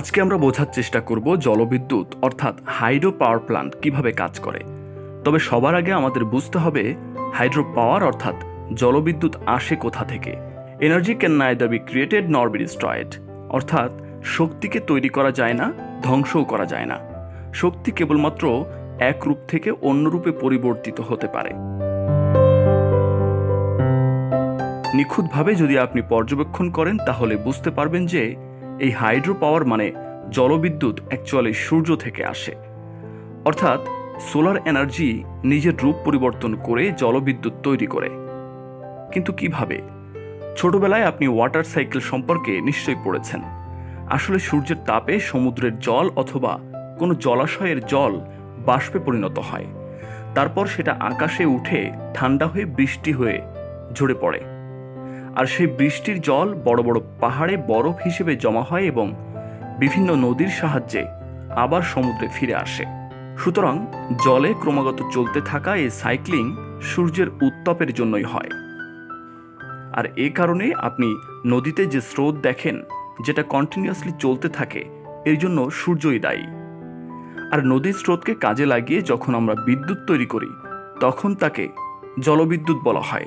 আজকে আমরা বোঝার চেষ্টা করব জলবিদ্যুৎ, অর্থাৎ হাইড্রো পাওয়ার প্ল্যান্ট কীভাবে কাজ করে। তবে সবার আগে আমাদের বুঝতে হবে হাইড্রো পাওয়ার অর্থাৎ জলবিদ্যুৎ আসে কোথা থেকে। Energy can neither be created nor be destroyed অর্থাৎ শক্তিকে তৈরি করা যায় না, ধ্বংসও করা যায় না। শক্তি কেবলমাত্র এক রূপ থেকে অন্য রূপে পরিবর্তিত হতে পারে। নিখুঁতভাবে যদি আপনি পর্যবেক্ষণ করেন, তাহলে বুঝতে পারবেন যে এই হাইড্রো পাওয়ার মানে জলবিদ্যুৎ অ্যাকচুয়ালি সূর্য থেকে আসে। অর্থাৎ সোলার এনার্জি নিজের রূপ পরিবর্তন করে জলবিদ্যুৎ তৈরি করে। কিন্তু কীভাবে? ছোটবেলায় আপনি ওয়াটার সাইকেল সম্পর্কে নিশ্চয়ই পড়েছেন। আসলে সূর্যের তাপে সমুদ্রের জল অথবা কোনো জলাশয়ের জল বাষ্পে পরিণত হয়। তারপর সেটা আকাশে উঠে ঠান্ডা হয়ে বৃষ্টি হয়ে ঝরে পড়ে। আর সেই বৃষ্টির জল বড় বড় পাহাড়ে বরফ হিসেবে জমা হয় এবং বিভিন্ন নদীর সাহায্যে আবার সমুদ্রে ফিরে আসে। সুতরাং জলে ক্রমাগত চলতে থাকা এই সাইক্লিং সূর্যের উত্তাপের জন্যই হয়। আর এ কারণে আপনি নদীতে যে স্রোত দেখেন, যেটা কন্টিনিউয়াসলি চলতে থাকে, এর জন্য সূর্যই দায়ী। আর নদীর স্রোতকে কাজে লাগিয়ে যখন আমরা বিদ্যুৎ তৈরি করি, তখন তাকে জলবিদ্যুৎ বলা হয়।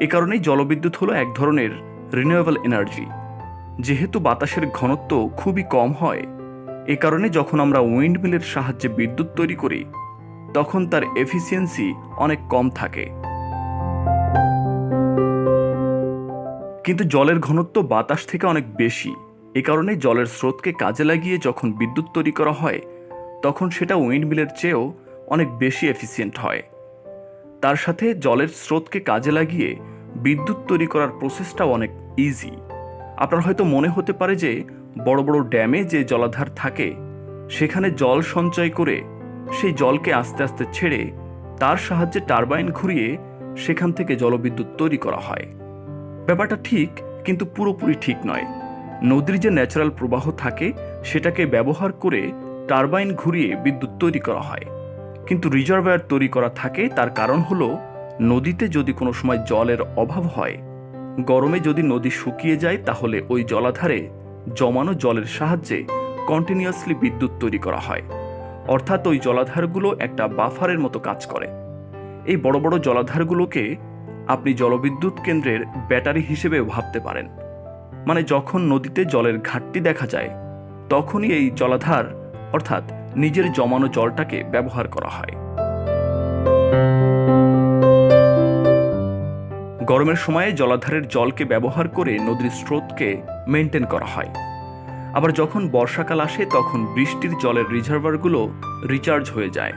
এ কারণেই জলবিদ্যুৎ হলো এক ধরনের রিনিউয়েবল এনার্জি যেহেতু বাতাসের ঘনত্ব খুবই কম হয়, এ কারণে যখন আমরা উইন্ড মিলের সাহায্যে বিদ্যুৎ তৈরি করি, তখন তার এফিসিয়েন্সি অনেক কম থাকে। কিন্তু জলের ঘনত্ব বাতাস থেকে অনেক বেশি, এ কারণে জলের স্রোতকে কাজে লাগিয়ে যখন বিদ্যুৎ তৈরি করা হয়, তখন সেটা উইন্ড মিলের চেয়েও অনেক বেশি এফিসিয়েন্ট হয়। তার সাথে জলের স্রোতকে কাজে লাগিয়ে বিদ্যুৎ তৈরি করার প্রসেসটাও অনেক ইজি আপনার হয়তো মনে হতে পারে যে বড় বড় ড্যামে যে জলাধার থাকে, সেখানে জল সঞ্চয় করে সেই জলকে আস্তে আস্তে ছেড়ে তার সাহায্যে টারবাইন ঘুরিয়ে সেখান থেকে জলবিদ্যুৎ তৈরি করা হয়। ব্যাপারটা ঠিক, কিন্তু পুরোপুরি ঠিক নয়। নদীর যে ন্যাচারাল প্রবাহ থাকে, সেটাকে ব্যবহার করে টারবাইন ঘুরিয়ে বিদ্যুৎ তৈরি করা হয়। কিন্তু রিজার্ভায়ার তৈরি করা থাকে, তার কারণ হলো নদীতে যদি কোনো সময় জলের অভাব হয়, গরমে যদি নদী শুকিয়ে যায়, তাহলে ওই জলাধারে জমানো জলের সাহায্যে কন্টিনিউয়াসলি বিদ্যুৎ তৈরি করা হয়। অর্থাৎ ওই জলাধারগুলো একটা বাফারের মতো কাজ করে। এই বড় বড় জলাধারগুলোকে আপনি জলবিদ্যুৎ কেন্দ্রের ব্যাটারি হিসেবেও ভাবতে পারেন। মানে যখন নদীতে জলের ঘাটতি দেখা যায়, তখনই এই জলাধার, অর্থাৎ নিজের জমানো জলটাকে ব্যবহার করা হয়। গরমের সময়ে জলাধারের জলকে ব্যবহার করে নদীর স্রোতকে মেনটেন করা হয়। আবার যখন বর্ষাকাল আসে, তখন বৃষ্টির জলের রিজার্ভারগুলো রিচার্জ হয়ে যায়।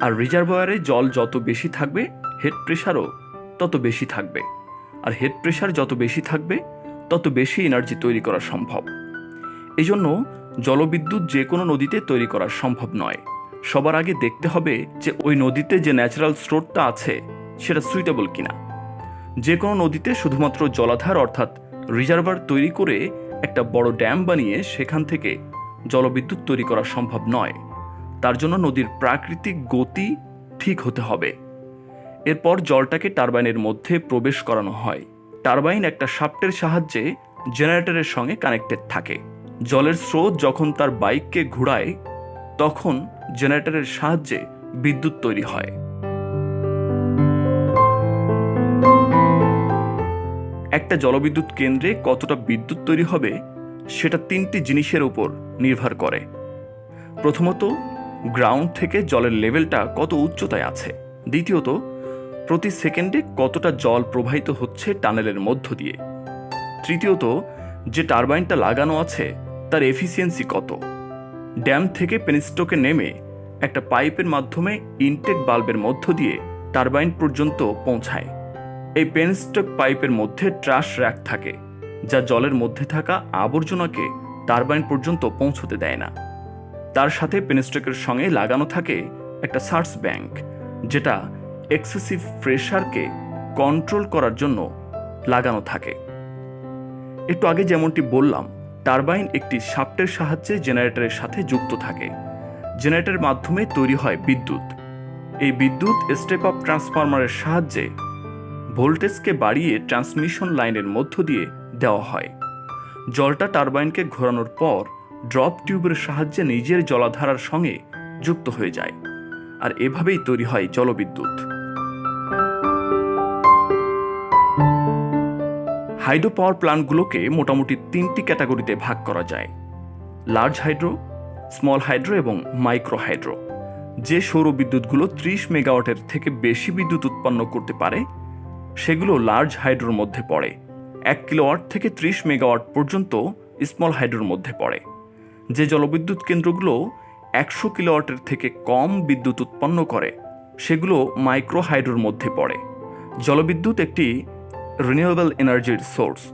আর রিজার্ভারে জল যত বেশি থাকবে হেড প্রেশারও তত বেশি থাকবে। আর হেড প্রেশার যত বেশি থাকবে, তত বেশি এনার্জি তৈরি করা সম্ভব। এই জন্য জলবিদ্যুৎ যে কোনো নদীতে তৈরি করা সম্ভব নয়। সবার আগে দেখতে হবে যে ওই নদীতে যে ন্যাচারাল স্রোতটা আছে, সেটা সুইটেবল কিনা। যে কোনো নদীতে শুধুমাত্র জলাধার অর্থাৎ রিজার্ভার তৈরি করে একটা বড় ড্যাম বানিয়ে সেখান থেকে জলবিদ্যুৎ তৈরি করা সম্ভব নয়। তার জন্য নদীর প্রাকৃতিক গতি ঠিক হতে হবে। এরপর জলটাকে টারবাইনের মধ্যে প্রবেশ করানো হয়। টারবাইন একটা শাফটের সাহায্যে জেনারেটরের সঙ্গে কানেক্টেড থাকে। জলের স্রোত যখন তার বাইককে ঘোরায়, তখন জেনারেটরের সাহায্যে বিদ্যুৎ তৈরি হয়। একটা জলবিদ্যুৎ কেন্দ্রে কতটা বিদ্যুৎ তৈরি হবে, সেটা তিনটি জিনিসের উপর নির্ভর করে। প্রথমত, গ্রাউন্ড থেকে জলের লেভেলটা কত উচ্চতায় আছে। দ্বিতীয়ত, প্রতি সেকেন্ডে কতটা জল প্রবাহিত হচ্ছে টানেলের মধ্য দিয়ে। তৃতীয়ত, যে টারবাইনটা লাগানো আছে, তার এফিসিয়েন্সি কত। ড্যাম থেকে পেনিস্টোকে নেমে একটা পাইপের মাধ্যমে ইনটেক বাল্বের মধ্য দিয়ে টারবাইন পর্যন্ত পৌঁছায়। এই পেনস্টক পাইপের মধ্যে ট্রাশ র্যাক থাকে, যা জলের মধ্যে থাকা আবর্জনাকে টারবাইন পর্যন্ত পৌঁছতে দেয় না। তার সাথে পেনস্টকের সঙ্গে লাগানো থাকে একটা সার্স ব্যাংক, যেটা এক্সেসিভ প্রেশারকে কন্ট্রোল করার জন্য লাগানো থাকে। একটু আগে যেমনটি বললাম, টারবাইন একটি শাফটের সাহায্যে জেনারেটরের সাথে যুক্ত থাকে, জেনারেটরের মাধ্যমে তৈরি হয় বিদ্যুৎ। এই বিদ্যুৎ স্টেপ আপ ট্রান্সফরমারের সাহায্যে ভোল্টেজকে বাড়িয়ে ট্রান্সমিশন লাইনের মধ্য দিয়ে দেওয়া হয়। জলটা টারবাইনকে ঘোরানোর পর ড্রপ টিউবের সাহায্যে নিজের জলাধারার সঙ্গে যুক্ত হয়ে যায়। আর এভাবেই তৈরি হয় জলবিদ্যুৎ। হাইড্রো পাওয়ার প্ল্যান্টগুলোকে মোটামুটি তিনটি ক্যাটাগরিতে ভাগ করা যায়। লার্জ হাইড্রো স্মল হাইড্রো এবং মাইক্রো হাইড্রো যে সৌর বিদ্যুৎগুলো ত্রিশ মেগাওয়াটের থেকে বেশি বিদ্যুৎ উৎপন্ন করতে পারে সেগুলো লার্জ হাইড্রোর মধ্যে পড়ে। এক কিলোওয়াট থেকে ত্রিশ মেগাওয়াট পর্যন্ত স্মল হাইড্রোর মধ্যে পড়ে। যে জলবিদ্যুৎ কেন্দ্রগুলো একশো কিলোওয়াটের থেকে কম বিদ্যুৎ উৎপন্ন করে, সেগুলো মাইক্রো হাইড্রোর মধ্যে পড়ে। জলবিদ্যুৎ একটি রিনিউয়েবল এনার্জির সোর্স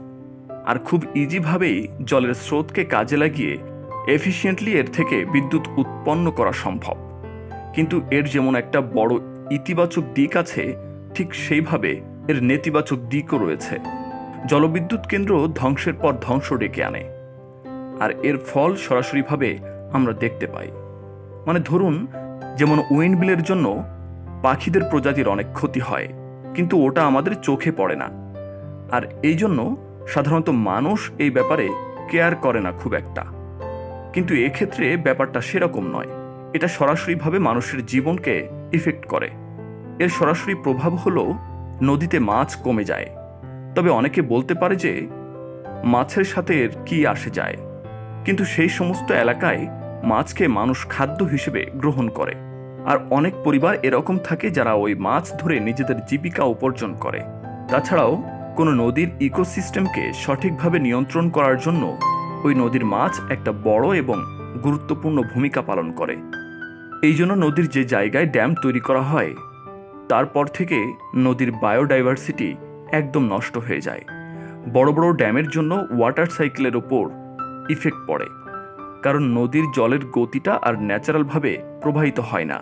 আর খুব ইজিভাবেই জলের স্রোতকে কাজে লাগিয়ে এফিসিয়েন্টলি এর থেকে বিদ্যুৎ উৎপন্ন করা সম্ভব। কিন্তু এর যেমন একটা বড় ইতিবাচক দিক আছে, ঠিক সেইভাবে এর নেতিবাচক দিকও রয়েছে। জলবিদ্যুৎ কেন্দ্র ধ্বংসের পর ধ্বংস ডেকে আনে। আর এর ফল সরাসরিভাবে আমরা দেখতে পাই। মানে ধরুন, যেমন উইন্ডবিলের জন্য পাখিদের প্রজাতির অনেক ক্ষতি হয়, কিন্তু ওটা আমাদের চোখে পড়ে না। আর এই জন্য সাধারণত মানুষ এই ব্যাপারে কেয়ার করে না খুব একটা। কিন্তু এক্ষেত্রে ব্যাপারটা সেরকম নয়। এটা সরাসরিভাবে মানুষের জীবনকে ইফেক্ট করে। এর সরাসরি প্রভাব হলো নদীতে মাছ কমে যায়। তবে অনেকে বলতে পারে যে, মাছের সাথে এর কি আসে যায়? কিন্তু সেই সমস্ত এলাকায় মাছকে মানুষ খাদ্য হিসেবে গ্রহণ করে। আর অনেক পরিবার এরকম থাকে যারা ওই মাছ ধরে নিজেদের জীবিকা উপার্জন করে। তাছাড়াও কোনো নদীর ইকোসিস্টেমকে সঠিকভাবে নিয়ন্ত্রণ করার জন্য ওই নদীর মাছ একটা বড় এবং গুরুত্বপূর্ণ ভূমিকা পালন করে। এই জন্য নদীর যে জায়গায় ড্যাম তৈরি করা হয় তারপর থেকে নদীর বায়োডাইভার্সিটি একদম নষ্ট হয়ে যায়। বড় বড় ড্যামের জন্য ওয়াটার সাইকেলের ওপর ইফেক্ট পড়ে, কারণ নদীর জলের গতিটা আর ন্যাচারালভাবে প্রবাহিত হয় না।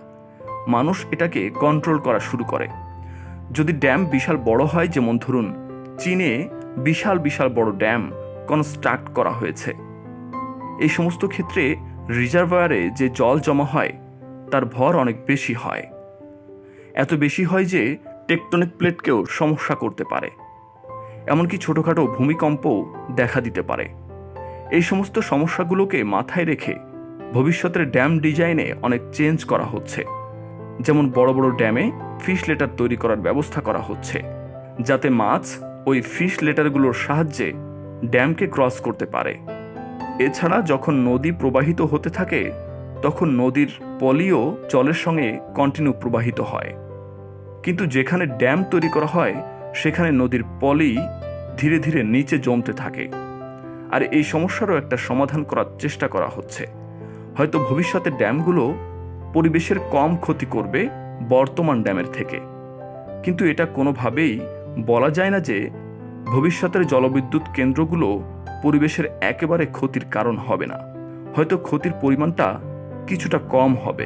মানুষ এটাকে কন্ট্রোল করা শুরু করে। যদি ড্যাম বিশাল বড় হয়, যেমন ধরুন চীনে বিশাল বিশাল বড় ড্যাম কনস্ট্রাক্ট করা হয়েছে। এই সমস্ত ক্ষেত্রে রিজার্ভায়ারে যে জল জমা হয়, তার ভর অনেক বেশি হয়। এত বেশি হয় যে টেকটনিক প্লেটকেও সমস্যা করতে পারে। এমনকি ছোটোখাটো ভূমিকম্পও দেখা দিতে পারে। এই সমস্ত সমস্যাগুলোকে মাথায় রেখে ভবিষ্যতের ড্যাম ডিজাইনে অনেক চেঞ্জ করা হচ্ছে। যেমন বড় বড় ড্যামে ফিশ লেটার তৈরি করার ব্যবস্থা করা হচ্ছে, যাতে মাছ ওই ফিশ লেটারগুলোর সাহায্যে ড্যামকে ক্রস করতে পারে। এছাড়া যখন নদী প্রবাহিত হতে থাকে, তখন নদীর পলিও জলের সঙ্গে কন্টিনিউ প্রবাহিত হয়। কিন্তু যেখানে ড্যাম তৈরি করা হয়, সেখানে নদীর পলি ধীরে ধীরে নিচে জমতে থাকে। আর এই সমস্যারও একটা সমাধান করার চেষ্টা করা হচ্ছে। হয়তো ভবিষ্যতে ড্যামগুলো পরিবেশের কম ক্ষতি করবে বর্তমান ড্যামের থেকে। কিন্তু এটা কোনোভাবেই বলা যায় না যে ভবিষ্যতের জলবিদ্যুৎ কেন্দ্রগুলো পরিবেশের একেবারে ক্ষতির কারণ হবে না। হয়তো ক্ষতির পরিমাণটা কিছুটা কম হবে।